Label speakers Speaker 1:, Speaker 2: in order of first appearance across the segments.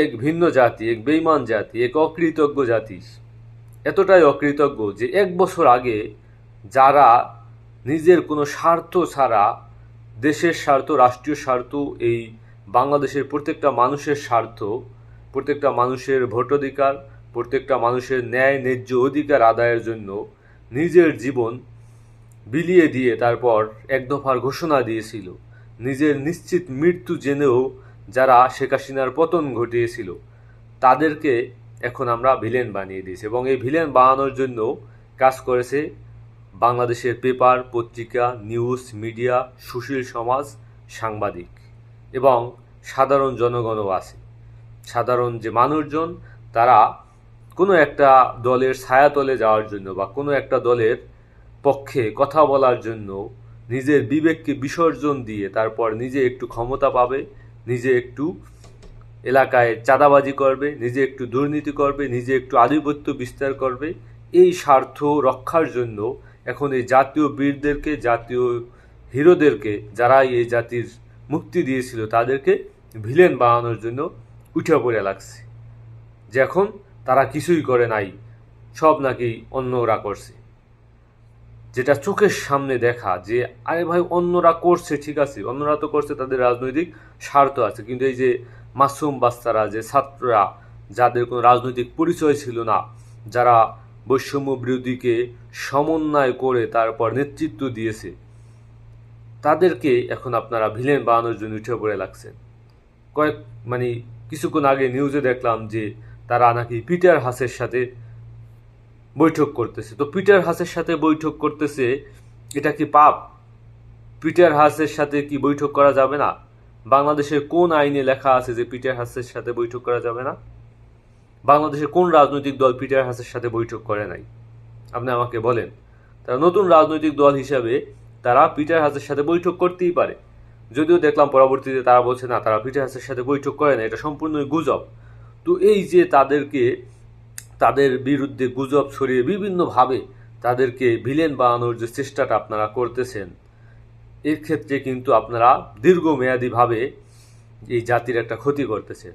Speaker 1: এক ভিন্ন জাতি, এক বেইমান জাতি, এক অকৃতজ্ঞ জাতি। এতটাই অকৃতজ্ঞ যে এক বছর আগে যারা নিজের কোনো স্বার্থ ছাড়া, দেশের স্বার্থ, রাষ্ট্রীয় স্বার্থ, এই বাংলাদেশের প্রত্যেকটা মানুষের স্বার্থ, প্রত্যেকটা মানুষের ভোটাধিকার, প্রত্যেকটা মানুষের ন্যায়, ন্যায্য অধিকার আদায়ের জন্য নিজের জীবন বিলিয়ে দিয়ে তারপর এক দফার ঘোষণা দিয়েছিল। নিজের নিশ্চিত মৃত্যু জেনেও যারা শেখ হাসিনার পতন ঘটিয়েছিল, তাদেরকে এখন আমরা ভিলেন বানিয়ে দিয়েছি এবং এই ভিলেন বানানোর জন্য কাজ করেছে বাংলাদেশের পেপার, পত্রিকা, নিউজ, মিডিয়া, সুশীল সমাজ, সাংবাদিক এবং সাধারণ জনগণও আছে। সাধারণ যে মানুষজন, তারা কোনো একটা দলের ছায়াতলে যাওয়ার জন্য বা কোনো একটা দলের পক্ষে কথা বলার জন্য নিজের বিবেককে বিসর্জন দিয়ে তারপর নিজে একটু ক্ষমতা পাবে নিজে একটু এলাকায় চাঁদাবাজি করবে, নিজে একটু দুর্নীতি করবে, নিজে একটু আধিপত্য বিস্তার করবে, এই স্বার্থ রক্ষার জন্য এখন এই জাতীয় বীরদেরকে, জাতীয় হিরোদেরকে যারা এই জাতির মুক্তি দিয়েছিল, তাদেরকে ভিলেন বানানোর জন্য উঠে পড়ে লাগছে। যে এখন তারা কিছুই করে নাই, সব নাকি অন্যরা করছে। যেটা চোখের সামনে দেখা যে, আরে ভাই, অন্যরা করছে, ঠিক আছে। অন্যরা তো করছে, তাদের রাজনৈতিক স্বার্থ আছে। কিন্তু এই যে মাসুম বাচ্চারা যে ছাত্ররা, যাদের কোনো রাজনৈতিক পরিচয় ছিল না, যারা বৈষম্য বিরোধীকে সমন্বয় করে তারপর নেতৃত্ব দিয়েছে, তাদেরকে এখন আপনারা ভিলেন বানানোর জন্য উঠে পড়ে লাগছেন। কয়েক মানে কিছুক্ষণ আগে নিউজে দেখলাম যে, তারা নাকি পিটার হাসের সাথে বৈঠক করতেছে। তো পিটার হাসের সাথে বৈঠক করতেছে, এটা কি পাপ? পিটার হাসের সাথে কি বৈঠক করা যাবে না? বাংলাদেশের কোন আইনে লেখা আছে যে পিটার হাসের সাথে বৈঠক করা যাবে না? বাংলাদেশের কোন রাজনৈতিক দল পিটার হাসের সাথে বৈঠক করে নাই? আপনি আমাকে বলেন। তারা নতুন রাজনৈতিক দল হিসাবে তারা পিটার হাসের সাথে বৈঠক করতেই পারে। যদিও দেখলাম পরবর্তীতে তারা বলছে, না, তারা পিটার হাসের সাথে বৈঠক করে না, এটা সম্পূর্ণই গুজব। তো এই যে তাদেরকে তাদের বিরুদ্ধে গুজব ছড়িয়ে বিভিন্নভাবে তাদেরকে ভিলেন বানানোর যে চেষ্টাটা আপনারা করতেছেন, এর ক্ষেত্রে কিন্তু আপনারা দীর্ঘমেয়াদীভাবে এই জাতির একটা ক্ষতি করতেছেন।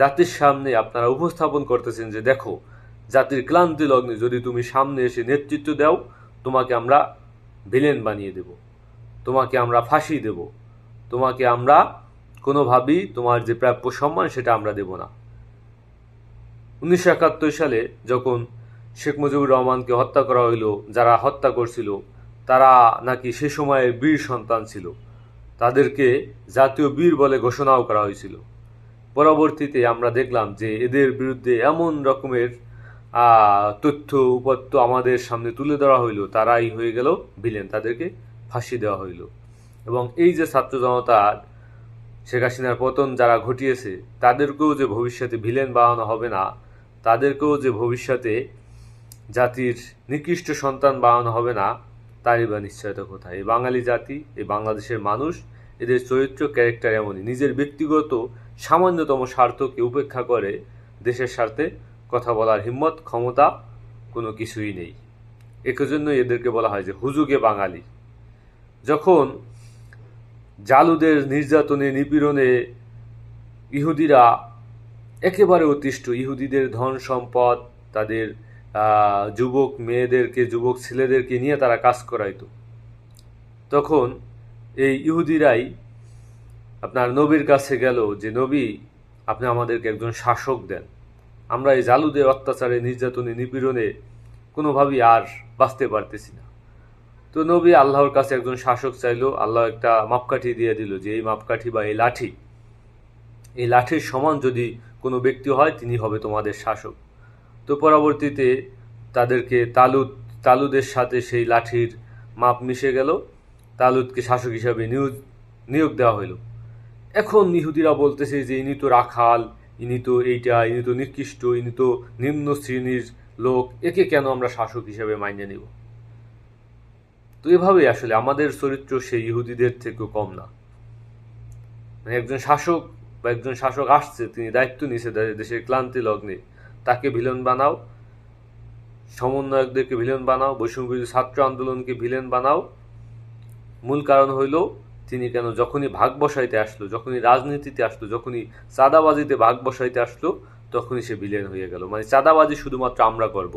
Speaker 1: জাতির সামনে আপনারা উপস্থাপন করতেছেন যে, দেখো, জাতির ক্লান্তি লগ্নে যদি তুমি সামনে এসে নেতৃত্ব দাও, তোমাকে আমরা ভিলেন বানিয়ে দেব, তোমাকে আমরা ফাঁসি দেব, তোমাকে আমরা কোনোভাবেই তোমার যে প্রাপ্য সম্মান সেটা আমরা দেব না। উনিশশো একাত্তর সালে যখন শেখ মুজিবুর রহমানকে হত্যা করা হইল, যারা হত্যা করছিল, তারা নাকি সে সময়ে বীর সন্তান ছিল। তাদেরকে জাতীয় বীর বলে ঘোষণাও করা হয়েছিল। পরবর্তীতে আমরা দেখলাম যে এদের বিরুদ্ধে এমন রকমের তথ্য উপাত্ত আমাদের সামনে তুলে ধরা হইল, তারাই হয়ে গেল ভিলেন তাদেরকে ফাঁসি দেওয়া হইল। এবং এই যে ছাত্র জনতার শেখ হাসিনার পতন যারা ঘটিয়েছে, তাদেরকেও যে ভবিষ্যতে ভিলেন বানানো হবে না তাদেরকেও যে ভবিষ্যতে জাতির নিকৃষ্ট সন্তান বানানো হবে না, তারই বা নিশ্চয়তা কোথায়? এই বাঙালি জাতি, এই বাংলাদেশের মানুষ, এদের চরিত্র, ক্যারেক্টার এমনই। নিজের ব্যক্তিগত সামান্যতম স্বার্থকে উপেক্ষা করে দেশের স্বার্থে কথা বলার হিম্মত, ক্ষমতা কোনো কিছুই নেই। জন্যই এদেরকে বলা হয় যে হুজুগে বাঙালি। যখন জালুদের নির্যাতনে, নিপীড়নে ইহুদিরা একেবারে অতিষ্ঠ। ইহুদিদের ধন সম্পদ, তাদের যুবক মেয়েদেরকে, যুবক ছেলেদেরকে নিয়ে তারা কাজ করাইতো। তখন এই ইহুদিরাই আপনার নবীর কাছে গেল যে, নবী, আপনি আমাদেরকে একজন শাসক দেন। আমরা এই জালুদের অত্যাচারে, নির্যাতনে, নিপীড়নে কোনোভাবেই আর বাঁচতে পারতেছি না। তো নবী আল্লাহর কাছে একজন শাসক চাইলো। আল্লাহ একটা মাপকাঠি দিয়ে দিল যে, এই মাপকাঠি বা এই লাঠি, এই লাঠির সমান যদি কোনো ব্যক্তি হয়, তিনি হবে তোমাদের শাসক। তো পরবর্তীতে তাদেরকে তালুদ তালুদের সাথে সেই লাঠির মাপ মিশে গেল। তালুদকে শাসক হিসাবে নিয়োগ নিয়োগ দেওয়া হইল। এখন ইহুদিরা বলতেছে যে, ইনি তো রাখাল, ইনি তো এইটা, ইনি তো নিকৃষ্ট, ইনি তো নিম্ন শ্রেণির লোক, একে কেন আমরা শাসক হিসাবে মাইনে নিব? তো এভাবেই আসলে আমাদের চরিত্র সেই ইহুদিদের থেকেও কম না। মানে একজন শাসক বা একজন শাসক আসছে, তিনি দায়িত্ব নিছে দেশের ক্লান্তি লগ্নে, তাকে ভিলেন বানাও। সমন্বয়কদেরকে ভিলেন বানাও বৈষম্য ছাত্র আন্দোলনকে ভিলেন বানাও। মূল কারণ হইল, তিনি কেন যখনই ভাগ বসাইতে আসলো, যখনই রাজনীতিতে আসলো, যখনই চাঁদাবাজিতে ভাগ বসাইতে আসলো, তখনই সে বিলেন হয়ে গেল। মানে চাঁদাবাজি শুধুমাত্র আমরা করব।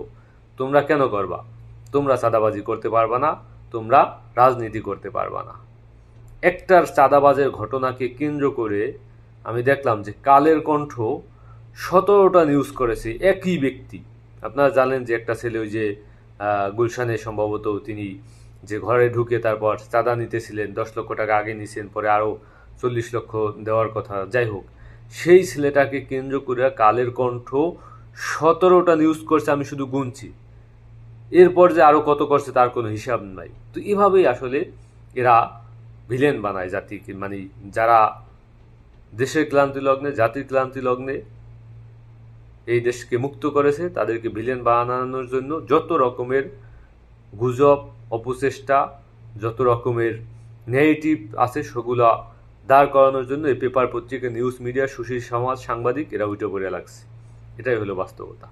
Speaker 1: তোমরা কেন করবা? তোমরা চাঁদাবাজি করতে পারবা না, তোমরা রাজনীতি করতে পারবা না। একটার চাঁদাবাজের ঘটনাকে কেন্দ্র করে আমি দেখলাম যে কালের কণ্ঠ সতেরোটা নিউজ করেছে একই ব্যক্তি। আপনারা জানেন যে একটা ছেলে ওই যে গুলশানে সম্ভবত তিনি যে ঘরে ঢুকে তারপর চাঁদা নিতেছিলেন, দশ লক্ষ টাকা আগে নিছেন, পরে আরও চল্লিশ লক্ষ দেওয়ার কথা, যাই হোক। সেই ছেলেটাকে কেন্দ্র করে কালের কণ্ঠ সতেরোটা নিউজ করছে, আমি শুধু গুনছি। এরপর যে আরও কত করছে তার কোনো হিসাব নাই। তো এভাবেই আসলে এরা ভিলেন বানায় জাতিকে মানে যারা দেশের ক্লান্তি লগ্নে, জাতির ক্লান্তি লগ্নে এই দেশকে মুক্ত করেছে, তাদেরকে ভিলেন বানানোর জন্য যত রকমের গুজব, অপচেষ্টা, যত রকমের নেগেটিভ আছে, সেগুলা দাঁড় করানোর জন্য এই পেপার পত্রিকা নিউজ মিডিয়া সুশীল সমাজ, সাংবাদিক, এরা উঠে পড়ে লাগছে। এটাই হলো বাস্তবতা।